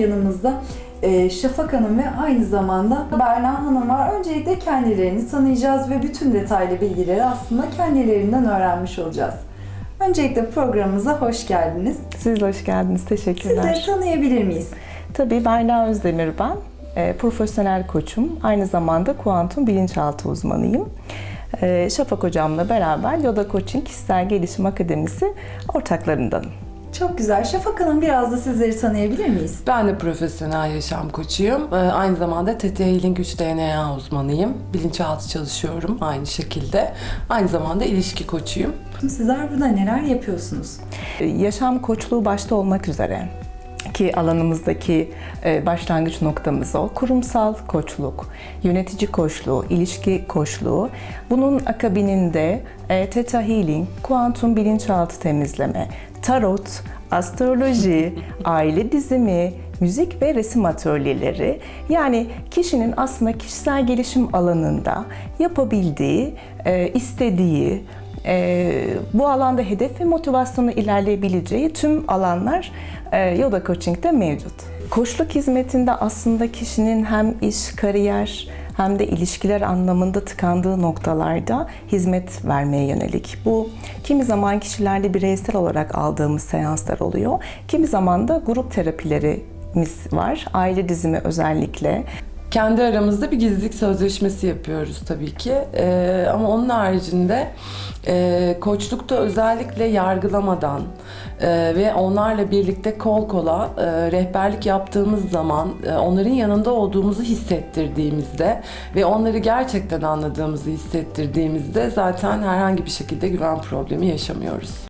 yanımızda e, Şafak Hanım ve aynı zamanda Berna Hanım var. Öncelikle kendilerini tanıyacağız ve bütün detaylı bilgileri aslında kendilerinden öğrenmiş olacağız. Öncelikle programımıza hoş geldiniz. Siz de hoş geldiniz. Teşekkürler. Sizleri tanıyabilir miyiz? Tabii Berna Özdemir ben. E, profesyonel koçum. Aynı zamanda kuantum bilinçaltı uzmanıyım. E, Şafak hocamla beraber Yoda Coaching Kişisel Gelişim Akademisi ortaklarındanım. Çok güzel. Şafak Hanım biraz da sizleri tanıyabilir miyiz? Ben de profesyonel yaşam koçuyum. Ee, Aynı zamanda TT Healing 3 DNA uzmanıyım. Bilinçaltı çalışıyorum aynı şekilde. Aynı zamanda ilişki koçuyum. Sizler burada neler yapıyorsunuz? E, Yaşam koçluğu başta olmak üzere ki alanımızdaki e, başlangıç noktamız o. Kurumsal koçluk, yönetici koçluğu, ilişki koçluğu. Bunun akabininde e, Theta Healing, kuantum bilinçaltı temizleme, tarot, astroloji, aile dizimi, müzik ve resim atölyeleri yani kişinin aslında kişisel gelişim alanında yapabildiği, e, istediği, e, bu alanda hedef ve motivasyonu ilerleyebileceği tüm alanlar e, Yoda Coaching'de mevcut. Koçluk hizmetinde aslında kişinin hem iş, kariyer hem de ilişkiler anlamında tıkandığı noktalarda hizmet vermeye yönelik. Bu kimi zaman kişilerde bireysel olarak aldığımız seanslar oluyor. Kimi zaman da grup terapilerimiz var. Aile dizimi özellikle. Kendi aramızda bir gizlilik sözleşmesi yapıyoruz tabii ki. Ee, ama onun haricinde e, koçlukta özellikle yargılamadan e, ve onlarla birlikte kol kola e, rehberlik yaptığımız zaman e, onların yanında olduğumuzu hissettirdiğimizde ve onları gerçekten anladığımızı hissettirdiğimizde zaten herhangi bir şekilde güven problemi yaşamıyoruz.